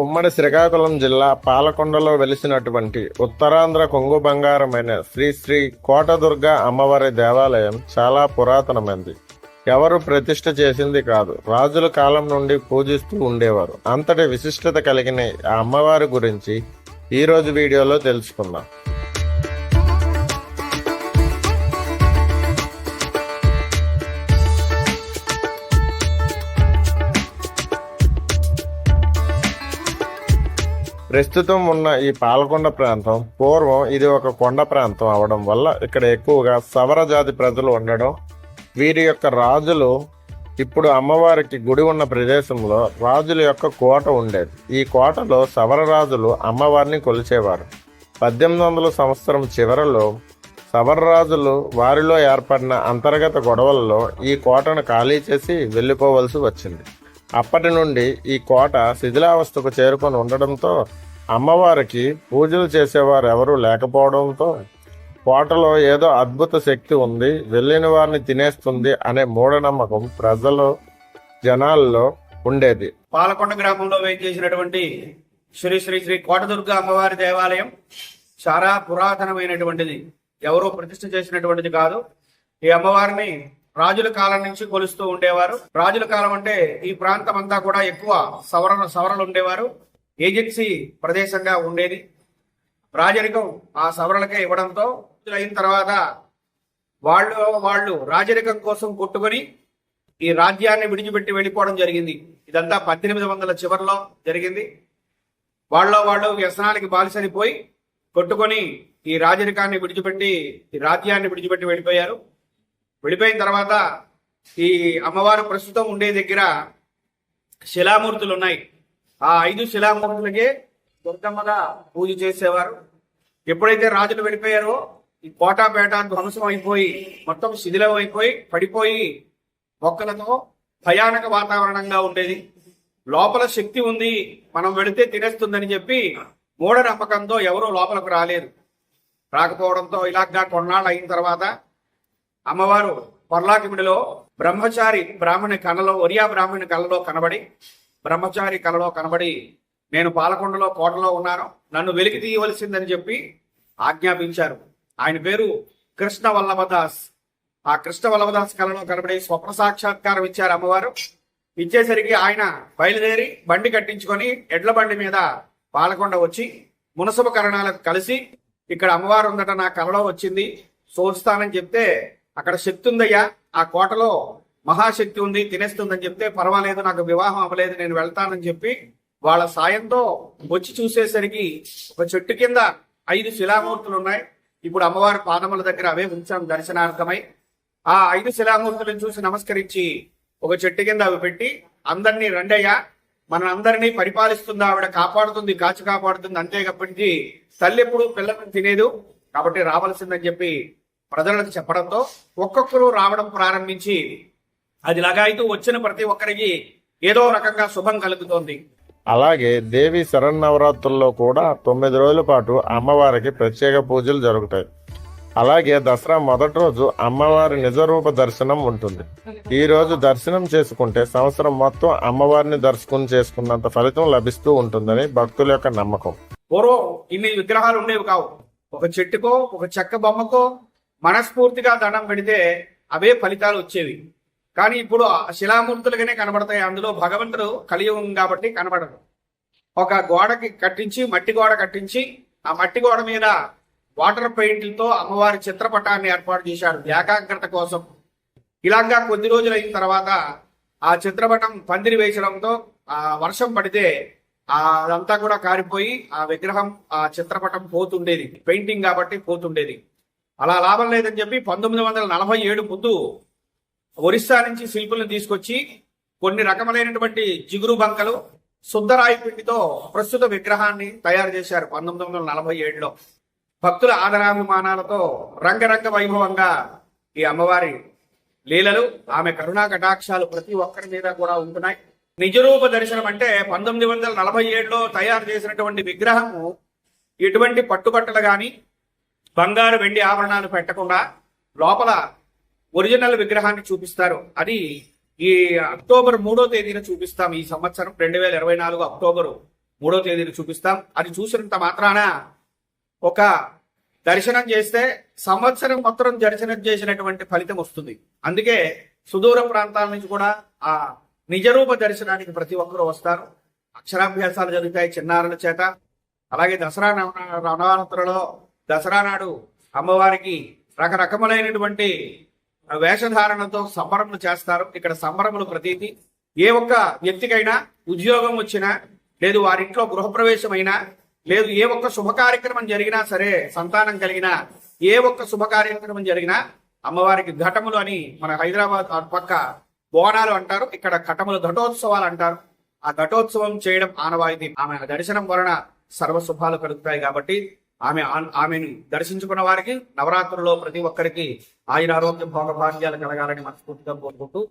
ఉమ్మడి శ్రీకాకుళం జిల్లా పాలకొండలో వెలిసినటువంటి ఉత్తరాంధ్ర కొంగు బంగారమైన శ్రీ శ్రీ కోటదుర్గ అమ్మవారి దేవాలయం చాలా పురాతనమైనది ఎవరు ప్రతిష్ట చేసింది కాదు రాజుల కాలం నుండి పూజిస్తూ ఉండేవారు. అంతటి విశిష్టత కలిగిన ఆ అమ్మవారి గురించి ఈరోజు వీడియోలో తెలుసుకుందాం. ప్రస్తుతం ఉన్న ఈ పాలకొండ ప్రాంతం పూర్వం ఇది ఒక కొండ ప్రాంతం అవడం వల్ల ఇక్కడ ఎక్కువగా సవర జాతి ప్రజలు ఉండడం వీరి యొక్క రాజులు ఇప్పుడు అమ్మవారికి గుడి ఉన్న ప్రదేశంలో రాజుల యొక్క కోట ఉండేది. ఈ కోటలో సవర రాజులు అమ్మవారిని కొలిచేవారు. పద్దెనిమిది వందల సంవత్సరం చివరలో సవర రాజులు వారిలో ఏర్పడిన అంతర్గత గొడవల్లో ఈ కోటను ఖాళీ చేసి వెళ్ళిపోవలసి వచ్చింది. అప్పటి నుండి ఈ కోట శిథిలావస్థకు చేరుకొని ఉండడంతో అమ్మవారికి పూజలు చేసేవారు ఎవరూ లేకపోవడంతో కోటలో ఏదో అద్భుత శక్తి ఉంది వెళ్ళిన వారిని తినేస్తుంది అనే మూఢనమ్మకం ప్రజలు జనాల్లో ఉండేది. పాలకొండ గ్రామంలో వేయించేసినటువంటి శ్రీ శ్రీ శ్రీ కోటదుర్గ అమ్మవారి దేవాలయం చాలా పురాతనమైనటువంటిది. ఎవరో ప్రతిష్ఠ చేసినటువంటిది కాదు. ఈ అమ్మవారిని రాజుల కాలం నుంచి కొలుస్తూ ఉండేవారు. రాజుల కాలం అంటే ఈ ప్రాంతం అంతా కూడా ఎక్కువ సవరణ సవరలు ఉండేవారు. ఏజెన్సీ ప్రదేశంగా ఉండేది. రాజరికం ఆ సవరణకే ఇవ్వడంతో అయిన తర్వాత వాళ్ళు వాళ్ళు రాజరికం కోసం కొట్టుకొని ఈ రాజ్యాన్ని విడిచిపెట్టి వెళ్ళిపోవడం జరిగింది. ఇదంతా పద్దెనిమిది వందల చివరిలో జరిగింది. వాళ్ళ వాళ్ళు వ్యసనాలకి బాలిసరిపోయి కొట్టుకొని ఈ రాజరికాన్ని విడిచిపెట్టి ఈ రాజ్యాన్ని విడిచిపెట్టి వెళ్ళిపోయారు. వెళ్ళిపోయిన తర్వాత ఈ అమ్మవారు ప్రస్తుతం ఉండే దగ్గర శిలామూర్తులు ఉన్నాయి ఆ ఐదు శిలామూర్తులకే దుర్గమ్మగా పూజ చేసేవారు. ఎప్పుడైతే రాజులు వెళ్ళిపోయారో ఈ కోటాపేట ధ్వంసం అయిపోయి మొత్తం శిథిలం అయిపోయి పడిపోయి మొక్కలతో భయానక వాతావరణంగా ఉండేది. లోపల శక్తి ఉంది మనం వెళితే తినేస్తుందని చెప్పి మూఢనమ్మకంతో ఎవరూ లోపలకు రాలేదు. రాకపోవడంతో ఇలాగా కొన్నాళ్ళు అయిన తర్వాత అమ్మవారు పొర్లాకిమిడిలో బ్రహ్మచారి బ్రాహ్మణి కళలో ఒరియా బ్రాహ్మణి కళలో కనబడి బ్రహ్మచారి కళలో కనబడి నేను పాలకొండలో కోటలో ఉన్నాను. నన్ను వెలికి తీయవలసిందని చెప్పి ఆజ్ఞాపించారు. ఆయన పేరు కృష్ణ వల్లభదాస్ ఆ కృష్ణ వల్లభదాస్ కళలో కనబడి స్వప్న సాక్షాత్కారం ఇచ్చారు అమ్మవారు. ఇచ్చేసరికి ఆయన బయలుదేరి బండి కట్టించుకొని ఎడ్ల బండి మీద పాలకొండ వచ్చి మునసభ కరణాలకు కలిసి ఇక్కడ అమ్మవారు ఉందట నా కలలో వచ్చింది. చూస్తానని చెప్తే అక్కడ శక్తి ఉందయ్యా. ఆ కోటలో మహాశక్తి ఉంది తినేస్తుందని చెప్తే పర్వాలేదు నాకు వివాహం అవ్వలేదు నేను వెళ్తానని చెప్పి వాళ్ళ సాయంతో వచ్చి చూసేసరికి ఒక చెట్టు కింద ఐదు శిలామూర్తులు ఉన్నాయి. ఇప్పుడు అమ్మవారి పాదముల దగ్గర అవే ఉంచాం దర్శనార్థమై. ఆ ఐదు శిలామూర్తులను చూసి నమస్కరించి ఒక చెట్టు కింద అవి పెట్టి అందరినీ రండయ్యా మన అందరినీ పరిపాలిస్తుంది ఆవిడ కాపాడుతుంది కాచి కాపాడుతుంది. అంతే కాబట్టి తల్లి ఎప్పుడు పిల్లలను తినేదు. కాబట్టి రావాల్సిందని చెప్పి ప్రజలకు చెప్పడంతో ఒక్కొక్కరు రావడం ప్రారంభించి అది లగాయితూ వచ్చిన ప్రతి ఒక్కరికి ఏదో రకంగా శుభం కలుగుతోంది. అలాగే దేవి శరన్నవరాత్రుల్లో కూడా తొమ్మిది రోజుల పాటు అమ్మవారికి ప్రత్యేక పూజలు జరుగుతాయి. అలాగే దసరా మొదటి రోజు అమ్మవారి నిజరూప దర్శనం ఉంటుంది. ఈ రోజు దర్శనం చేసుకుంటే సంవత్సరం మొత్తం అమ్మవారిని దర్శనం చేసుకున్నంత ఫలితం లభిస్తూ ఉంటుందని భక్తుల యొక్క నమ్మకం. పూర్వం ఇన్ని విగ్రహాలు ఉండేవి కావు. ఒక చెట్టుకో ఒక చెక్క బొమ్మకో మనస్ఫూర్తిగా దండం పెడితే అవే ఫలితాలు వచ్చేవి. కానీ ఇప్పుడు ఆ శిలామూర్తులుగానే కనబడతాయి. అందులో భగవంతుడు కలియుగం కాబట్టి కనబడరు ఒక గోడకి కట్టించి మట్టి గోడ కట్టించి ఆ మట్టి గోడ మీద వాటర్ పెయింట్లతో అమ్మవారి చిత్రపటాన్ని ఏర్పాటు చేశారు ఏకాగ్రత కోసం. ఇలాగా కొద్ది రోజులు అయిన తర్వాత ఆ చిత్రపటం పందిరి వేసడంతో ఆ వర్షం పడితే అదంతా కూడా కారిపోయి ఆ విగ్రహం ఆ చిత్రపటం పోతుండేది. పెయింటింగ్ కాబట్టి పోతుండేది. అలా లాభం లేదని చెప్పి పంతొమ్మిది వందల నలభై ఏడు ముందు ఒరిస్సా నుంచి శిల్పులను తీసుకొచ్చి కొన్ని రకములైనటువంటి జిగురు బంకలు శుద్ధరాయి పిండితో ప్రస్తుత విగ్రహాన్ని తయారు చేశారు పంతొమ్మిది వందల నలభై ఏడులో. భక్తుల ఆదరాభిమానాలతో రంగరంగ వైభవంగా ఈ అమ్మవారి లీలలు ఆమె కరుణా కటాక్షాలు ప్రతి ఒక్కరి మీద కూడా ఉంటున్నాయి. నిజరూప దర్శనం అంటే పంతొమ్మిది వందల నలభై ఏడులో తయారు చేసినటువంటి విగ్రహము ఎటువంటి పట్టుబట్టలు గాని బంగారు వెండి ఆభరణాలు పెట్టకుండా లోపల ఒరిజినల్ విగ్రహాన్ని చూపిస్తారు. అది ఈ అక్టోబర్ మూడో తేదీన చూపిస్తాం ఈ సంవత్సరం. రెండు వేల ఇరవై నాలుగు అక్టోబరు మూడో తేదీన చూపిస్తాం. అది చూసినంత మాత్రాన ఒక దర్శనం చేస్తే సంవత్సరం మొత్తం దర్శనం చేసినటువంటి ఫలితం వస్తుంది. అందుకే సుదూర ప్రాంతాల నుంచి కూడా ఆ నిజరూప దర్శనానికి ప్రతి ఒక్కరూ వస్తారు. అక్షరాభ్యాసాలు జరుగుతాయి చిన్నారుల చేత. అలాగే దసరా నవ- దసరా నాడు అమ్మవారికి రకరకములైనటువంటి వేషధారణతో సంబరములు చేస్తారు. ఇక్కడ సంబరములు ప్రతీతి. ఏ ఒక్క వ్యక్తికైనా ఉద్యోగం వచ్చినా లేదు వారింట్లో గృహప్రవేశమైనా లేదు ఏ ఒక్క శుభ కార్యక్రమం జరిగినా సరే సంతానం కలిగినా ఏ ఒక్క శుభ కార్యక్రమం జరిగినా అమ్మవారికి ఘటములు అని మన హైదరాబాద్ అటు పక్క బోనాలు అంటారు. ఇక్కడ ఘటములు ఘటోత్సవాలు అంటారు. ఆ ఘటోత్సవం చేయడం ఆనవాయితీ. ఆమె దర్శనం వలన సర్వశుభాలు కలుగుతాయి కాబట్టి ఆమె ఆమెను దర్శించుకున్న వారికి నవరాత్రుల్లో ప్రతి ఒక్కరికి ఆయన ఆరోగ్య భోగ కలగాలని మనస్ఫూర్తిగా కోరుకుంటూ